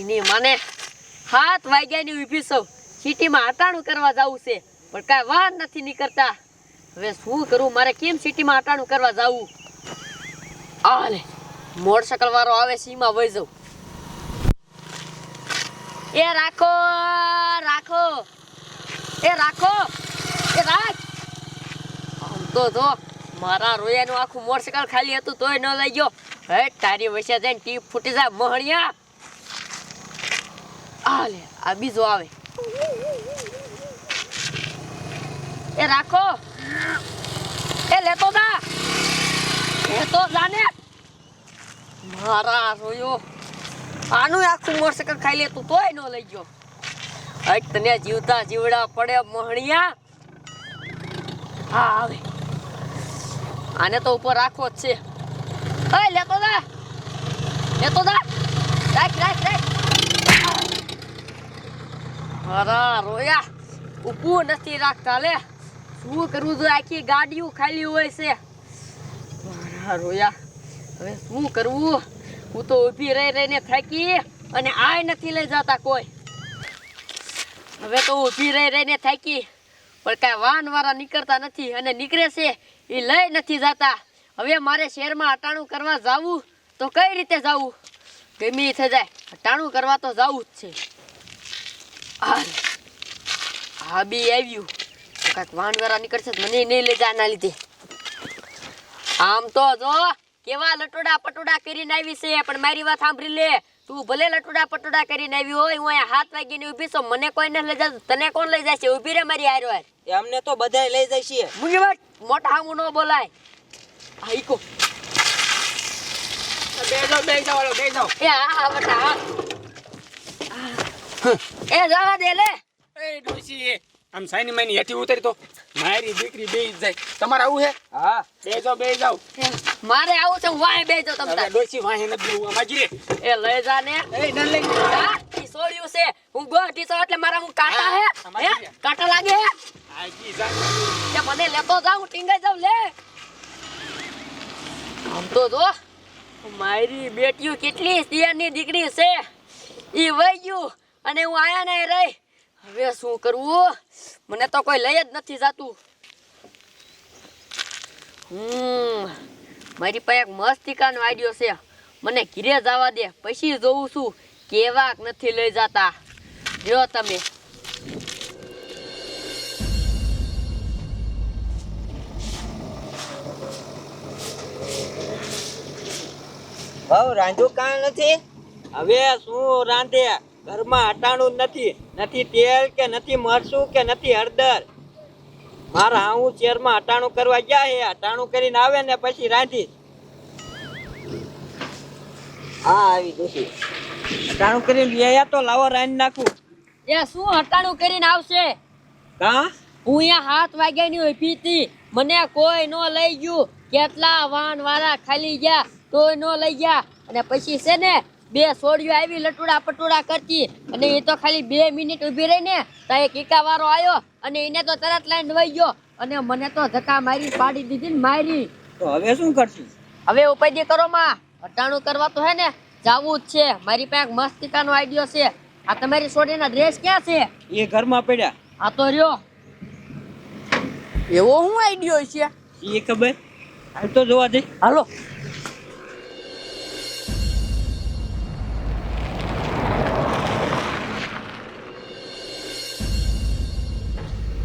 એની મને હાથ વાગ્યાની ઊભી સૌ સિટીમાં હટાણું કરવા જવું છે. પણ કાંઈ વાહન નથી નીકળતા. હવે શું કરું? મારે કેમ સિટીમાં હટાણું કરવા જવું? આલે મોટરસાયકલ વાળો આવે સીમાં વહી જવું એ રાખો રાખો. એ રાખો. એ રાખ. આમ તો જો, મારા રોયાનું આખું મોટરસાયકલ ખાલી હતું, તોય ન લઈ ગયો. હે, તારી વચ્ચે જઈને ટીપ ફૂટી જાય મહણિયા. આ લે આ બીજો આવે. એ રાખો. એ લેતો જા. લેતો જાને મારા રોયો. આનું આખું મોટરસાયકલ ખાઈ લેતું તોય ન લઈ ગયો. હટ તને જીવતા જીવડા પડે મહણિયા. હા, આવે. આને તો ઉપર રાખવો જ છે. લેતો જા. લેતો જા. રાખ રાખ રાખ. અરા રોયા. ઊભું નથી રાખતા લે. શું કરવું જોઈએ આખી ગાડીઓ ખાલી હોય છે. મારા રોયા. હવે શું કરવું? હું તો ઊભી રહી રહીને થાકી અને આય નથી લઈ જતા કોઈ. હવે તો ઊભી રહી રહીને થાકી. પણ કાંઈ વાહન વાળા નીકળતા નથી અને નીકળે છે એ લઈ નથી જતા. હવે મારે શહેરમાં અટાણું કરવા જાવું તો કઈ રીતે જાવું? ગમે થઈ જાય. અટાણું કરવા તો જવું જ છે. હા બી આવ્યું. કાંઈક વાહન નીકળશે મને નહીં લઈ જાય આના લીધે. આમ તો જો કેવા લટોડા પટોડા કરીને આવી છે પણ મારી વાત સાંભળી લે. તું ભલે લટોડા પટોડા કરીને આવી હોય હું અહીંયા હાથ વાગીને ઊભી છો મને કોઈ ન લઈ જાય તને કોણ લઈ જાય છે ઊભી રે મારી હારો હાર. અમને તો બધાય લઈ જાય છે મુંગી વાત મોટા હામું ન બોલાય. આઈકો ઈકો. બે જાઓ બે જાઓ બે જાઓ એ હા હા બટા હા. એ જવા દે લે. એ ડોશી આમ સાઈની માની હેઠી ઉતરી તો મારી દીકરી બે જાય. તમારે આવું હે? હા. બે જાઓ બે જાઓ મારે આવું છે વાહે બે બેસજો તમ ડોસી. ડોશી વાહે નથી બેવું આમાં એ લઈ જા ને. એ ન લઈ જા. ઈ સોળ્યું છે. હું ગોઠી છું એટલે મારા હું કાંટા હે હા. કાંટા લાગે હે. આગી જા. કે મને લેતો જાઉં હું ટીંગાઈ જાઉં લે. આમ તો જો મારી બેટીઓ કેટલી સિયાની દીકરી છે. ઈ વઈ ગયું. અને હું આયા ને રહી. હવે શું કરવું મને તો કોઈ લઈ જ નથી જાતું. હમ, મારી પાસે એક મસ્તિકાનો આઈડિયો છે. મને ઘીરે જવા દે, પછી જોઉં છું. કેવાક નથી લઈ જતા. જો તમે. હવ રાંધ્યું કાં નથી? હવે શું રાંધે? ઘરમાં અટાણું નથી નથી તેલ કે નથી મરચું કે નથી હળદર. મારા હું શેરમાં અટાણું કરવા ગયા હે અટાણું કરીને આવે ને પછી રાંધી હા આવી દોશી અટાણું કરીને લઈ તો લાવો રાંધી નાખું. એ શું અટાણું કરીને આવશે? કા? હું અહીંયા હાથ વાગ્યાની હોય પીતી. મને કોઈ નો લઈ ગયું. કેટલા વાહન વાળા ખાલી ગયા તોય નો લઈ ગયા. અને પછી છે ને બે સોડીઓ આવી લટુડા પટુડા કરતી અને એ તો ખાલી બે મિનિટ ઊભી રહી ને તો એક એકા વાળો આવ્યો અને એને તો તરત લાઈન વહી ગયો અને મને તો ધક્કા મારી પાડી દીધી ને મારી. તો હવે શું કરશું? હવે ઉપાય કરો માં. અટાણું કરવા તો હે ને જાવું જ છે. મારી પાસે એક મસ્તિકાનો આઈડિયો છે. આ તમારી સોડીના ડ્રેસ ક્યાં છે? એ ઘરમાં પડ્યા. આ તો રહ્યો. એવો હું આઈડિયો છે? એ ખબર? હાલ તો જોવા દે. હાલો.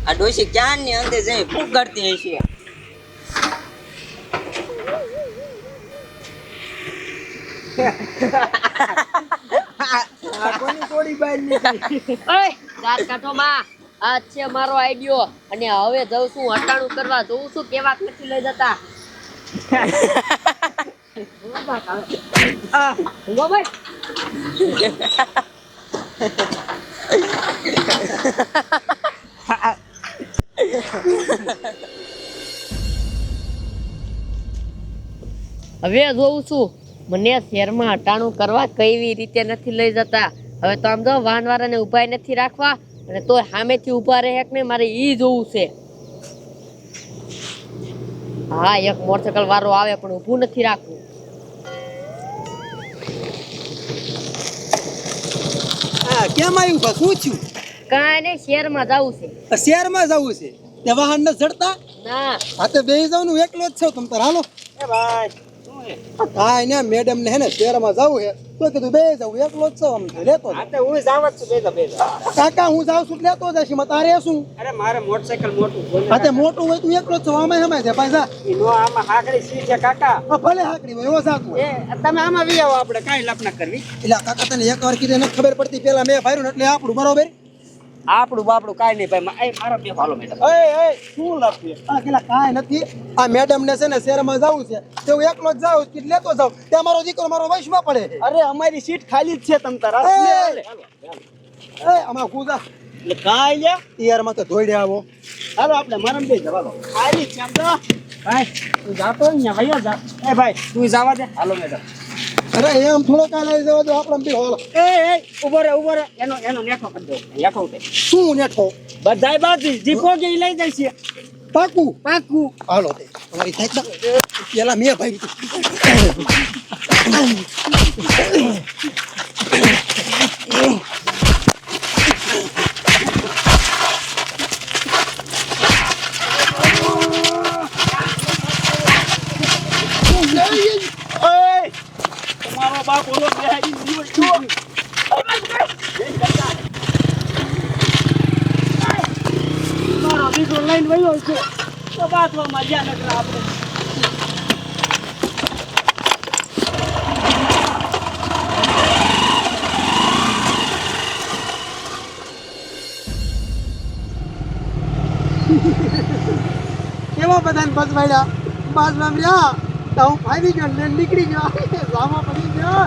આ ડોશી ક્યાં ની અંદર જઈ ફૂક કરતી હશે? ઓય દાંત કાઢો માં. આ છે મારો આઈડિયો. અને હવે જઉં છું હટાણું કરવા. જોઉં છું કેવા નથી લઈ જતા. ભાઈ. હવે જોઉં છું મને શહેરમાં હટાણું કરવા કઈ રીતે નથી લઈ જતા? હવે તો આમ જો વાહન વાળાને નથી રાખવા અને તો સામેથી ઊભા રહે કે નહીં મારે એ જોવું છે. હા એક મોટરસાયકલ વાળો આવે પણ ઊભું નથી રાખવું. કેમ આવ્યું? શું થયું કાંઈ નહીં શહેરમાં જવું છે. શહેરમાં જવું છે? તે વાહન ન. ચડતા ના હા તો બે જવાનું એકલો જ છો. તમ તાર હાલો. એ ભાઈ શું હે હા ને મેડમ ને હે ને શહેરમાં જવું હે તો કીધું બે જવું એકલો જ છો આમ લેતો હા તો હું જાવ છું બે બે કાકા હું જાઉં છું તો લેતો જશે એમાં તારે શું? અરે મારે મોટરસાયકલ મોટું બોલે હા તે મોટું હોય તું એકલો જ છો આમાં હમાય છે ભાઈ જા. નો આમાં હાકડી સી છે કાકા. હા, ભલે હાકડી હોય એવો જાતું એ તમે આમાં વી આવો આપણે કાંઈ લપ ના કરવી? એટલે કાકા તને એક વાર કીધું નથી ખબર પડતી પેલા મેં ફાર્યું એટલે આપણું બરોબર? આપણું બાપડું કાઈ નહીં ભાઈ મારા બે ભાલો મેડમ. એ એ શું લપીએ આ પેલા કાંઈ નથી. આ મેડમ ને છે ને શહેરમાં જવું છે. તો હું એકલો જ જાઉં કે લેતો જાઉં? ત્યાં મારો દીકરો મારો વૈશમાં પડે. અરે અમારી સીટ ખાલી જ છે તમ તારા. એ! અમાર કૂદા એટલે કાંઈ લે? તિયારમાં તો ધોઈડે આવો હાલો આપણે મરમ બે જવાલો ખાલી છે આમ તો. ભાઈ તું જાતો ને ભાઈ જા. એ ભાઈ તું જવા દે. હાલો મેડમ. અરે એમ થોડો કાલે જવા દો આપણે બી હોલ એ એ ઊભો રે ઊભો રે. એનો એનો નેઠો કરી દો નેઠો ઉતે શું નેઠો? બધાય બાજી જીપો કે લઈ જાય છે. પાકું? પાકું. હાલો તે તમારી થાય છે પેલા મેં ભાઈ તમારો બાપ ઓલો બેહાડી દીવો છો લઈ લઈને વયો છે. તો બાથમાં મજા નકરા આપણે કેવા બધાને વાળ્યા બસ વાળ્યા તો હું ફાવી ગયો ને નીકળી ગયો. જાવા પડી ગયો.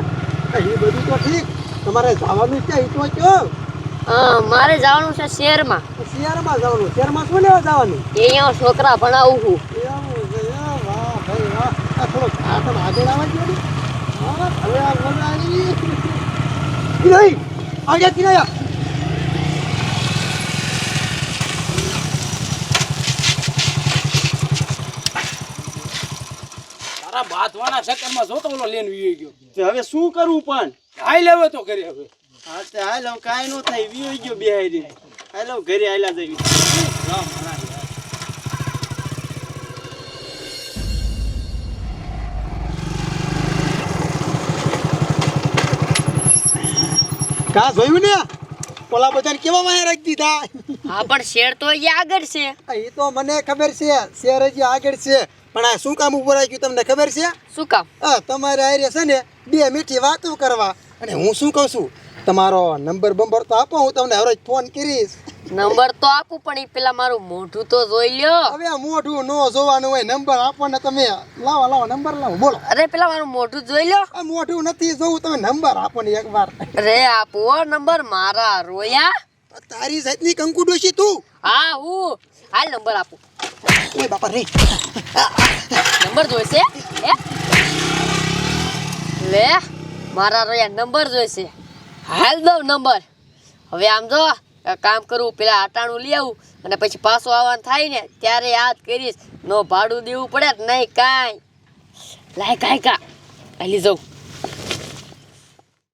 એ બધું તો ઠીક. તમારે જવાનું છે એ તો કયો? મારે જવાનું છે શહેરમાં શહેરમાં જવાનું. શહેરમાં શું લેવા જવાનું? અહીંયા છોકરા ભણાવું છું. એવું છે એ? વાહ ભાઈ વાહ. આ થોડો ઘાટમ આગળ આવવા દો ને? હા હવે આ મજા આવી નહીં આગળ તારા બાથવાના ચક્કરમાં જો તો ઓલો લઈને વી ગયો. તો હવે શું કરવું પણ? હાઈ લેવો તો કરી હવે. હા તે હાલ કાંઈ ન થાય વી ગયો બેહાડી હાલો ઘરે આયલા જઈ કા જોયું ને? પોલા બધાને કેવા માં રાખી દીધા? હા પણ શેર તો આગળ છે. એ તો મને ખબર છે શેર હજી આગળ છે. પણ આ શું કામ ઉપર આવી ગયું તમને ખબર છે? શું કામ? હા તમારે આરે છે ને બે મીઠી વાતો કરવા. અને હું શું કહું છું? તમારો નંબર બંબર તો આપો હું તમને હવે ફોન કરીશ. નંબર તો આપું પણ એ પેલા મારું મોઢું તો જોઈ લ્યો. હવે મોઢું નો જોવાનું હોય નંબર આપો ને તમે. લાવો લાવો નંબર લાવો બોલો. અરે પેલા મારું મોઢું જોઈ લ્યો. આ મોઢું નથી જોવું તમે નંબર આપો ને એકવાર. અરે આપો નંબર મારા રોયા. તારી જાતની કંકુ ડોશી તું. હા હું. હાલ નંબર આપું. ઓય બાપા રે. નંબર જોઈશે લે મારા રોયા નંબર જોઈશે. હાલ દઉં નંબર. હવે આમ જો કામ કરવું પેલા આટાણું લઈ આવું અને પછી પાછો આવવાનું થાય ને, ત્યારે યાદ કરીશ. નો ભાડું દેવું પડે નહીં કાંઈ. લાય કાંઈ કા. હાલી જાઉં.